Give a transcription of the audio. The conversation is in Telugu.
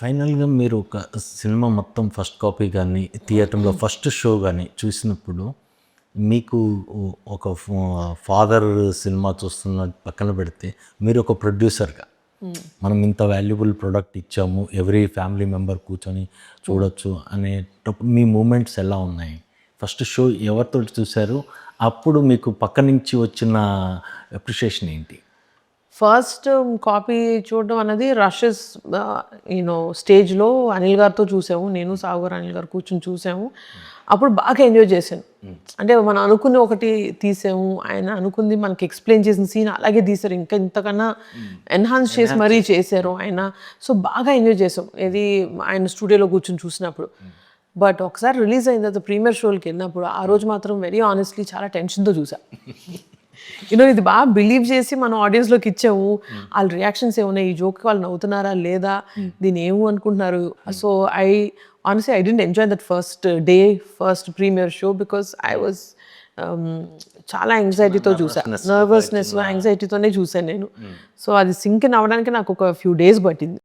ఫైనల్గా మీరు ఒక సినిమా మొత్తం ఫస్ట్ కాపీ కానీ థియేటర్లో ఫస్ట్ షో కానీ చూసినప్పుడు మీకు ఒక ఫాదర్ సినిమా చూస్తున్న పక్కన పెడితే మీరు ఒక ప్రొడ్యూసర్గా మనం ఇంత వాల్యుబుల్ ప్రోడక్ట్ ఇచ్చాము ఎవ్రీ ఫ్యామిలీ మెంబర్ కూర్చొని చూడొచ్చు అనేటప్పుడు మీ మూమెంట్స్ ఎలా ఉన్నాయి? ఫస్ట్ షో ఎవరితో చూశారు? అప్పుడు మీకు పక్క నుంచి వచ్చిన అప్రిషియేషన్ ఏంటి? ఫస్ట్ కాపీ చూడడం అనేది రషెస్ యూనో స్టేజ్లో అనిల్ గారితో చూసాము. నేను సాగు గారు అనిల్ గారు కూర్చొని చూసాము. అప్పుడు బాగా ఎంజాయ్ చేశాను. అంటే మనం అనుకుని ఒకటి తీసాము. ఆయన అనుకుంది మనకి ఎక్స్ప్లెయిన్ చేసిన సీన్ అలాగే తీశారు. ఇంకా ఇంతకన్నా ఎన్హాన్స్ చేసి మరీ చేశారు ఆయన. సో బాగా ఎంజాయ్ చేసాం ఇది ఆయన స్టూడియోలో కూర్చొని చూసినప్పుడు. బట్ ఒకసారి రిలీజ్ అయిన తర్వాత ప్రీమియర్ షోకి వెళ్ళినప్పుడు ఆ రోజు మాత్రం వెరీ ఆనెస్ట్లీ చాలా టెన్షన్తో చూసా. యూనో ఇది బాగా బిలీవ్ చేసి మనం ఆడియన్స్లోకి ఇచ్చాము వాళ్ళ రియాక్షన్స్ ఏమున్నాయి ఈ జోక్ వాళ్ళు నవ్వుతున్నారా లేదా? దీన్ని ఏమో అనుకుంటున్నారు. So I honestly I didn't enjoy that first day first premiere show because I was చాలా యాంగ్జైటీతో చూసా. నర్వస్నెస్ యాంగ్జైటీతోనే చూసాను నేను. సో అది సింక్ అవ్వడానికి నాకు ఒక ఫ్యూ డేస్ పట్టింది.